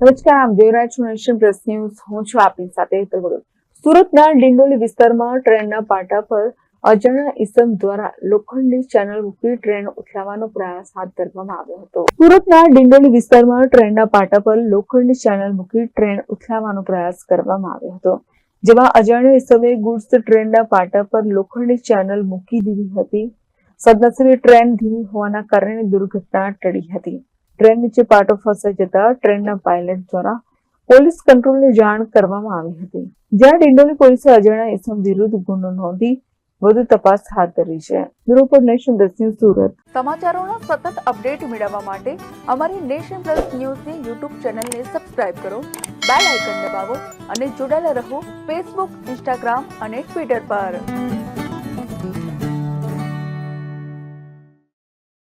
નમસ્કાર આમ જોઈ રહ્યા છો નેશન પ્રેસ ન્યૂઝ. હું છું આપની સાથે સુરતના ડિંડોલી વિસ્તારમાં ટ્રેનના પાટા પર અજાણ્યા ઇસમ દ્વારા લોખંડની ચેનલ મૂકી ટ્રેન ઉથલાવવાનો પ્રયાસ હાથ ધરવામાં આવ્યો હતો. સુરતના ડિંડોલી વિસ્તારમાં ટ્રેનના પાટા પર લોખંડની ચેનલ મૂકી ટ્રેન ઉથલાવવાનો પ્રયાસ કરવામાં આવ્યો હતો. જેમાં અજાણ્યા ઇસમે ગુડ્સ ટ્રેનના પાટા પર લોખંડની ચેનલ મૂકી દીધી હતી. સદનસીબે ટ્રેન ધીમી હોવાના કારણે દુર્ઘટના ટળી હતી. ટ્રેન નીચે પાટો ફસાઈ જતા ટ્રેનના પાયલટ દ્વારા પોલીસ કંટ્રોલની જાણ કરવામાં આવી હતી. જ્યાં ડિંડોલી પોલીસે અજાણ્યા ઇસમ વિરુદ્ધ ગુનો નોંધી વધુ તપાસ હાથ ધરી છે. બ્યુરો પર નેશન દસ ન્યૂઝ સુરત. સમાચારોના સતત અપડેટ મેળવવા માટે અમારી નેશન પ્લસ ન્યૂઝની યુટ્યુબ ચેનલને સબસ્ક્રાઇબ કરો, બેલ આઇકન દબાવો અને જોડાયેલા રહો ફેસબુક, ઇન્સ્ટાગ્રામ અને ટ્વિટર પર.